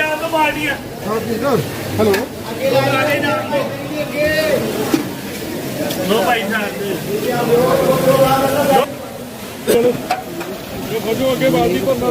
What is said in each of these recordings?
ਜਾਣ ਤੋਂ ਬਾਲਦੀ ਆ ਹੈਲੋ। ਤੁਹਾਡੇ ਨਾਲ ਲੋ ਭਾਈ ਸਾਹਿਬ। ਖਜੋ ਅੱਗੇ ਬਾਲਦੀ ਭਰਨਾ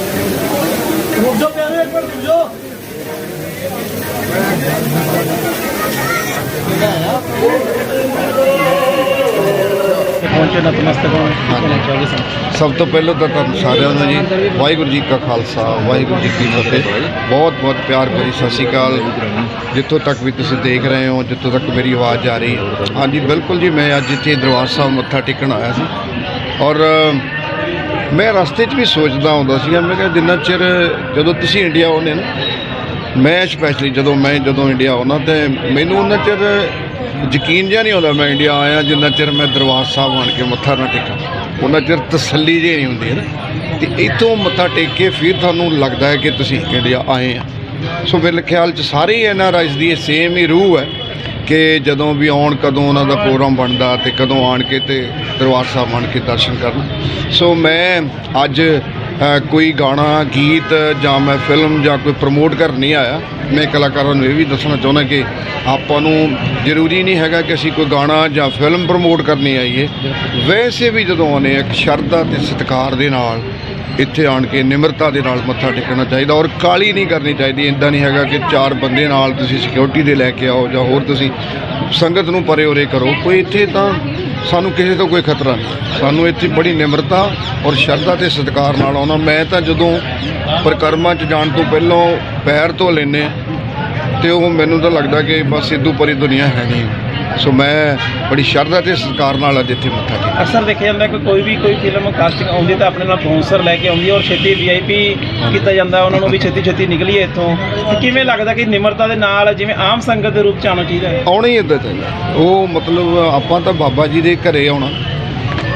ਪਹੁੰਚੇ ਨਤਮਸਤਕ ਹੋਣ ਚਾਹੁੰਦੇ ਸਨ ਸਭ ਤੋਂ ਪਹਿਲਾਂ ਤਾਂ ਤੁਹਾਨੂੰ ਸਾਰਿਆਂ ਨੂੰ ਜੀ ਵਾਹਿਗੁਰੂ ਜੀ ਕਾ ਖਾਲਸਾ ਵਾਹਿਗੁਰੂ ਜੀ ਕੀ ਫਤਿਹ। ਬਹੁਤ ਬਹੁਤ ਪਿਆਰ ਭਰੀ ਸਤਿ ਸ਼੍ਰੀ ਅਕਾਲ। ਜਿੱਥੋਂ ਤੱਕ ਵੀ ਤੁਸੀਂ ਦੇਖ ਰਹੇ ਹੋ ਜਿੱਥੋਂ ਤੱਕ ਮੇਰੀ ਆਵਾਜ਼ ਆ ਰਹੀ। ਹਾਂਜੀ ਬਿਲਕੁਲ ਜੀ ਮੈਂ ਅੱਜ ਇੱਥੇ ਦਰਬਾਰ ਸਾਹਿਬ ਮੱਥਾ ਟੇਕਣ ਆਇਆ ਸੀ। ਔਰ ਮੈਂ ਰਸਤੇ 'ਚ ਵੀ ਸੋਚਦਾ ਹੁੰਦਾ ਸੀ ਮੈਂ ਕਿਹਾ ਜਿੰਨਾ ਚਿਰ ਜਦੋਂ ਤੁਸੀਂ ਇੰਡੀਆ ਆਉਂਦੇ ਨਾ ਮੈਂ ਸਪੈਸ਼ਲੀ ਜਦੋਂ ਮੈਂ ਜਦੋਂ ਇੰਡੀਆ ਆਉਣਾ ਤੇ ਮੈਨੂੰ ਉਹਨਾਂ ਚਿਰ ਯਕੀਨ ਜਿਹਾ ਨਹੀਂ ਆਉਂਦਾ ਮੈਂ ਇੰਡੀਆ ਆਇਆ, ਜਿੰਨਾ ਚਿਰ ਮੈਂ ਦਰਬਾਰ ਸਾਹਿਬ ਆਣ ਕੇ ਮੱਥਾ ਨਾ ਟੇਕਾਂ। ਉਹਨਾਂ ਚਿਰ ਤਸੱਲੀ ਜਿਹੀ ਨਹੀਂ ਹੁੰਦੀ ਹੈ ਨਾ। ਤੇ ਇੱਥੋਂ ਮੱਥਾ ਟੇਕ ਕੇ ਫਿਰ ਤੁਹਾਨੂੰ ਲੱਗਦਾ ਹੈ ਕਿ ਤੁਸੀਂ ਇੰਡੀਆ ਆਏ ਆ। ਸੋ ਮੇਰੇ ਖਿਆਲ 'ਚ ਸਾਰੇ ਹੀ ਐਨਆਰਆਈਜ਼ ਦੀ ਸੇਮ ਹੀ ਰੂਹ ਹੈ ਕਿ ਜਦੋਂ ਵੀ ਆਉਣ, ਕਦੋਂ ਉਹਨਾਂ ਦਾ ਪ੍ਰੋਗਰਾਮ ਬਣਦਾ ਤੇ ਕਦੋਂ ਆਣ ਕੇ ਤੇ ਦਰਬਾਰ ਸਾਹਿਬ ਆਣ ਕੇ ਦਰਸ਼ਨ ਕਰਨ। ਸੋ ਮੈਂ ਅੱਜ ਕੋਈ ਗਾਣਾ, ਗੀਤ ਜਾਂ ਮੈਂ ਫਿਲਮ ਜਾਂ ਕੋਈ ਪ੍ਰਮੋਟ ਕਰਨ ਨਹੀਂ ਆਇਆ। ਮੈਂ ਕਲਾਕਾਰਾਂ ਨੂੰ ਇਹ ਵੀ ਦੱਸਣਾ ਚਾਹੁੰਦਾ ਕਿ ਆਪਾਂ ਨੂੰ ਜ਼ਰੂਰੀ ਨਹੀਂ ਹੈਗਾ ਕਿ ਅਸੀਂ ਕੋਈ ਗਾਣਾ ਜਾਂ ਫਿਲਮ ਪ੍ਰਮੋਟ ਕਰਨੀ ਆਈਏ। ਵੈਸੇ ਵੀ ਜਦੋਂ ਆਉਂਦੇ ਹਾਂ, ਇੱਕ ਸ਼ਰਧਾ ਤੇ ਸਤਿਕਾਰ ਦੇ ਨਾਲ ਇੱਥੇ ਆਣ ਕੇ ਨਿਮਰਤਾ ਦੇ ਨਾਲ ਮੱਥਾ ਟੇਕਣਾ ਚਾਹੀਦਾ ਔਰ ਕਾਲੀ ਨਹੀਂ ਕਰਨੀ ਚਾਹੀਦੀ। ਇੰਦਾ ਨਹੀਂ ਹੈਗਾ ਕਿ ਚਾਰ ਬੰਦੇ ਨਾਲ ਤੁਸੀਂ ਸਿਕਿਉਰਿਟੀ ਦੇ ਲੈ ਕੇ ਆਓ ਜਾਂ ਹੋਰ ਤੁਸੀਂ ਸੰਗਤ ਨੂੰ ਪਰੇ ਉਰੇ ਕਰੋ। ਕੋਈ ਇੱਥੇ ਤਾਂ ਸਾਨੂੰ ਕਿਸੇ ਤੋਂ ਕੋਈ ਖਤਰਾ ਨਹੀਂ। ਸਾਨੂੰ ਇੱਥੇ ਬੜੀ ਨਿਮਰਤਾ ਔਰ ਸ਼ਰਧਾ ਤੇ ਸਤਿਕਾਰ ਨਾਲ ਆਉਣਾ। ਮੈਂ ਤਾਂ ਜਦੋਂ ਪ੍ਰਕਰਮਾਂ 'ਚ ਜਾਣ ਤੋਂ ਪਹਿਲਾਂ ਪੈਰ ਧੋ ਲੈਨੇ ਤੇ ਉਹ ਮੈਨੂੰ ਤਾਂ ਲੱਗਦਾ ਕਿ ਬਸ ਸਿੱਧੂ ਪਰੀ ਦੁਨੀਆ ਹੈ ਨਹੀਂ ਸੋ ਮੈਂ ਬੜੀ ਸ਼ਰਧਾ ਤੇ ਸਤਿਕਾਰ ਨਾਲ ਅੱਜ ਇੱਥੇ ਮੱਥਾ ਟੇਕਿਆ ਅਕਸਰ ਦੇਖਿਆ ਜਾਂਦਾ ਕਿ ਕੋਈ ਵੀ ਕੋਈ ਫਿਲਮ ਕਾਸਟਿੰਗ ਆਉਂਦੀ ਤਾਂ ਆਪਣੇ ਨਾਲ ਸਪਾਂਸਰ ਲੈ ਕੇ ਆਉਂਦੀ ਹੈ ਔਰ ਛੇਤੀ ਵੀਆਈਪੀ ਕੀਤਾ ਜਾਂਦਾ ਉਹਨਾਂ ਨੂੰ ਵੀ ਛੇਤੀ ਛੇਤੀ ਨਿਕਲੀਏ ਇੱਥੋਂ। ਤੇ ਕਿਵੇਂ ਲੱਗਦਾ ਕਿ ਨਿਮਰਤਾ ਦੇ ਨਾਲ ਜਿਵੇਂ ਆਮ ਸੰਗਤ ਦੇ ਰੂਪ ਚ ਆਉਣਾ ਚਾਹੀਦਾ ਹੈ? ਆਉਣਾ ਹੀ ਇੱਦਾਂ ਚਾਹੀਦਾ ਉਹ ਮਤਲਬ ਆਪਾਂ ਤਾਂ ਬਾਬਾ ਜੀ ਦੇ ਘਰੇ ਆਉਣਾ।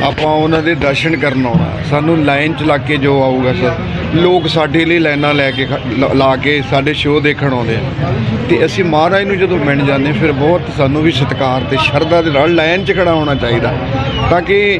ਆਪਾਂ ਉਹਨਾਂ ਦੇ ਦਰਸ਼ਨ ਕਰਨ ਆਉਣਾ। ਸਾਨੂੰ ਲਾਈਨ ਚ ਲੱਗ ਕੇ ਜੋ ਆਊਗਾ ਸਰ ਲੋਕ ਸਾਡੇ ਲਈ ਲਾਈਨਾਂ ਲੈ ਕੇ ਖ- ਲਾ ਕੇ ਸਾਡੇ ਸ਼ੋਅ ਦੇਖਣ ਆਉਂਦੇ ਆ। ਤੇ ਅਸੀਂ ਮਹਾਰਾਜ ਨੂੰ ਜਦੋਂ ਮਿਲ ਜਾਂਦੇ ਫਿਰ ਬਹੁਤ ਸਾਨੂੰ ਵੀ ਸਤਿਕਾਰ ਤੇ ਸ਼ਰਧਾ ਦੇ ਨਾਲ ਲਾਈਨ 'ਚ ਖੜਾ ਹੋਣਾ ਚਾਹੀਦਾ। ਤਾਂ ਕਿ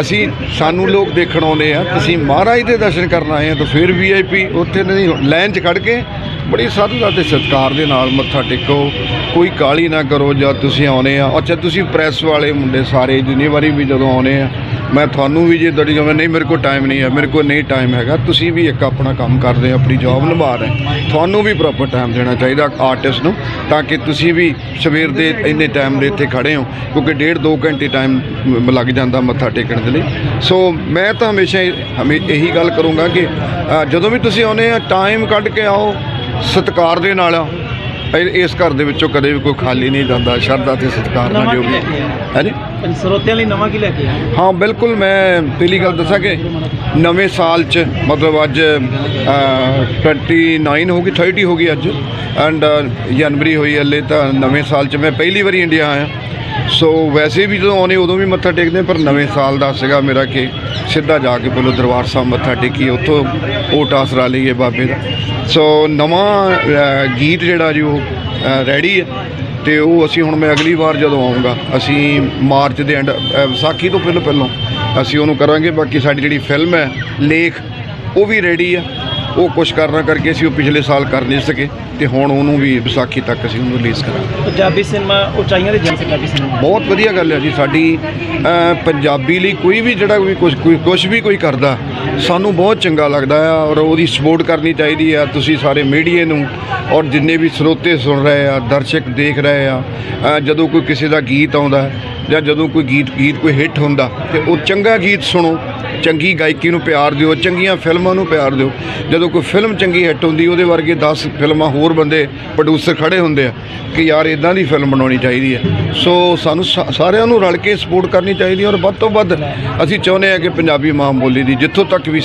ਅਸੀਂ ਸਾਨੂੰ ਲੋਕ ਦੇਖਣ ਆਉਂਦੇ ਆ, ਤੁਸੀਂ ਮਹਾਰਾਜ ਦੇ ਦਰਸ਼ਨ ਕਰਨ ਆਏ ਆ ਤਾਂ ਫਿਰ ਵੀਆਈਪੀ ਉੱਥੇ ਨਹੀਂ ਲਾਈਨ 'ਚ ਖੜ ਕੇ ਬੜੀ ਸਾਧੂਤਾ ਤੇ ਸਤਿਕਾਰ ਦੇ ਨਾਲ ਮੱਥਾ ਟੇਕੋ। ਕੋਈ ਕਾਲੀ ਨਾ ਕਰੋ ਜਦ ਤੁਸੀਂ ਆਉਨੇ ਆ। ਅੱਛਾ, ਤੁਸੀਂ ਪ੍ਰੈਸ ਵਾਲੇ ਮੁੰਡੇ ਸਾਰੇ, ਜਿੰਨੀ ਵਾਰੀ ਵੀ ਜਦੋਂ ਆਉਨੇ ਆ ਮੈਂ ਤੁਹਾਨੂੰ ਵੀ ਜੇ ਤੁਹਾਡੀ ਜਾਵੇਂ ਨਹੀਂ, ਮੇਰੇ ਕੋਲ ਟਾਈਮ ਨਹੀਂ ਹੈ, ਮੇਰੇ ਕੋਲ ਨਹੀਂ ਟਾਈਮ ਹੈਗਾ। ਤੁਸੀਂ ਵੀ ਇੱਕ ਆਪਣਾ ਕੰਮ ਕਰਦੇ ਹੋ, ਆਪਣੀ ਜੌਬ ਨਿਭਾ ਰਹੇ ਤੁਹਾਨੂੰ ਵੀ ਪ੍ਰੋਪਰ ਟਾਈਮ ਦੇਣਾ ਚਾਹੀਦਾ ਆਰਟਿਸਟ ਨੂੰ, ਤਾਂ ਕਿ ਤੁਸੀਂ ਵੀ ਸਵੇਰ ਦੇ ਇੰਨੇ ਟਾਈਮ ਦੇ ਇੱਥੇ ਖੜੇ ਹੋ, ਕਿਉਂਕਿ ਡੇਢ ਦੋ ਘੰਟੇ ਟਾਈਮ ਲੱਗ ਜਾਂਦਾ ਮੱਥਾ ਟੇਕਣ ਦੇ ਲਈ। ਸੋ ਮੈਂ ਤਾਂ ਹਮੇਸ਼ਾ ਹਮੇ, ਇਹੀ ਗੱਲ ਕਰੂੰਗਾ ਕਿ ਜਦੋਂ ਵੀ ਤੁਸੀਂ ਆਉਨੇ ਆ ਟਾਈਮ ਕੱਢ ਕੇ ਆਓ, ਸਤਿਕਾਰ ਦੇ ਨਾਲ ਆਓ। ਇਹ- ਇਸ ਘਰ ਦੇ ਵਿੱਚੋਂ ਕਦੇ ਵੀ ਕੋਈ ਖਾਲੀ ਨਹੀਂ ਜਾਂਦਾ ਸ਼ਰਧਾ ਤੇ ਸਤਿਕਾਰ ਨਾਲ ਨਵਾਂ ਜੋ ਕੀ ਵੀ ਲੈ ਕੇ ਆਏ? ਹੈ ਜੀ? ਸਰੋਤਿਆਂ ਲਈ ਨਵਾਂ ਕੀ ਲੈ ਕੇ ਆਏ ਹਾਂ ਬਿਲਕੁਲ ਮੈਂ ਪਹਿਲੀ ਗੱਲ ਦੱਸਾਂ ਕਿ ਨਵੇਂ ਸਾਲ 'ਚ ਮਤਲਬ ਅੱਜ ਅ, 29 ਹੋ ਗਈ 30 ਹੋ ਗਈ ਅੱਜ। ਐਂਡ ਜਨਵਰੀ ਹੋਈ ਹਲੇ ਤਾਂ ਨਵੇਂ ਸਾਲ 'ਚ ਮੈਂ ਪਹਿਲੀ ਵਾਰੀ ਇੰਡੀਆ ਆਇਆ। ਸੋ ਵੈਸੇ ਵੀ ਜਦੋਂ ਆਉਨੇ ਉਦੋਂ ਵੀ ਮੱਥਾ ਟੇਕਦੇ ਪਰ ਨਵੇਂ ਸਾਲ ਦਾ ਸੀਗਾ ਮੇਰਾ ਕਿ ਸਿੱਧਾ ਜਾ ਕੇ ਪਹਿਲਾਂ ਦਰਬਾਰ ਸਾਹਿਬ ਮੱਥਾ ਟੇਕੀ ਉੱਥੋਂ ਓਟ ਆਸਰਾ ਲਈਏ ਬਾਬੇ ਦਾ। ਸੋ ਨਵਾਂ ਗੀਤ ਜਿਹੜਾ ਜੀ ਉਹ ਰੈਡੀ ਹੈ ਤੇ ਉਹ ਅਸੀਂ ਹੁਣ ਮੈਂ ਅਗਲੀ ਵਾਰ ਜਦੋਂ ਆਉਂਗਾ ਅਸੀਂ ਮਾਰਚ ਦੇ ਐਂਡ ਵਿਸਾਖੀ ਤੋਂ ਪਹਿਲਾਂ ਪਹਿਲਾਂ ਅਸੀਂ ਉਹਨੂੰ ਕਰਾਂਗੇ, ਬਾਕੀ ਸਾਡੀ ਜਿਹੜੀ ਫਿਲਮ ਹੈ, ਲੇਖ, ਉਹ ਵੀ ਰੈਡੀ ਆ ਉਹ ਕੁਛ ਕਾਰਨਾਂ ਕਰਕੇ ਅਸੀਂ ਉਹ ਪਿਛਲੇ ਸਾਲ ਕਰ ਨਹੀਂ ਸਕੇ ਤੇ ਹੁਣ ਉਹਨੂੰ ਵੀ ਵਿਸਾਖੀ ਤੱਕ ਅਸੀਂ ਉਹਨੂੰ ਰਿਲੀਜ਼ ਕਰਾਂਗੇ। ਪੰਜਾਬੀ ਸਿਨੇਮਾ ਉਚਾਈਆਂ ਦੇ ਜਨ ਪੰਜਾਬੀ ਸਿਨੇਮਾ। ਬਹੁਤ ਵਧੀਆ ਗੱਲ ਹੈ ਜੀ ਸਾਡੀ ਪੰਜਾਬੀ ਲਈ ਕੋਈ ਵੀ ਜਿਹੜਾ ਵੀ ਕੁਝ ਕੁਝ ਵੀ ਕੋਈ ਕਰਦਾ ਸਾਨੂੰ ਬਹੁਤ ਚੰਗਾ ਲੱਗਦਾ ਆ ਔਰ ਉਹਦੀ ਸਪੋਰਟ ਕਰਨੀ ਚਾਹੀਦੀ ਆ ਤੁਸੀਂ ਸਾਰੇ ਮੀਡੀਆ ਨੂੰ ਔਰ ਜਿੰਨੇ ਵੀ ਸਰੋਤੇ ਸੁਣ ਰਹੇ ਆ ਦਰਸ਼ਕ ਦੇਖ ਰਹੇ ਆ ਜਦੋਂ ਕੋਈ ਕਿਸੇ ਦਾ ਗੀਤ ਆਉਂਦਾ ਜਾਂ ਜਦੋਂ ਕੋਈ ਗੀਤ ਗੀਤ ਕੋਈ ਹਿੱਟ ਹੁੰਦਾ ਤੇ ਉਹ ਚੰਗਾ ਗੀਤ ਸੁਣੋ ਚੰਗੀ ਗਾਇਕੀ ਨੂੰ ਪਿਆਰ ਦਿਓ, ਚੰਗੀਆਂ ਫਿਲਮਾਂ ਨੂੰ ਪਿਆਰ ਦਿਓ। ਜਦੋਂ ਕੋਈ ਫਿਲਮ ਚੰਗੀ ਹਿੱਟ ਹੁੰਦੀ, ਉਹਦੇ ਵਰਗੇ 10 ਫਿਲਮਾਂ ਹੋਰ ਬੰਦੇ ਪ੍ਰੋਡਿਊਸਰ ਖੜੇ ਹੁੰਦੇ ਆ ਕਿ ਯਾਰ ਇਦਾਂ ਦੀ ਫਿਲਮ ਬਣਾਉਣੀ ਚਾਹੀਦੀ ਹੈ। ਸੋ ਸਾਨੂੰ ਸਾ- ਸਾਰਿਆਂ ਨੂੰ ਰਲ ਕੇ ਸਪੋਰਟ ਕਰਨੀ ਚਾਹੀਦੀ ਔਰ ਵੱਧ ਤੋਂ ਵੱਧ ਅਸੀਂ ਚਾਹੁੰਦੇ ਹਾਂ ਕਿ ਪੰਜਾਬੀ ਮਾਂ ਬੋਲੀ ਦੀ ਜਿੱਥੋਂ ਤੱਕ ਵੀ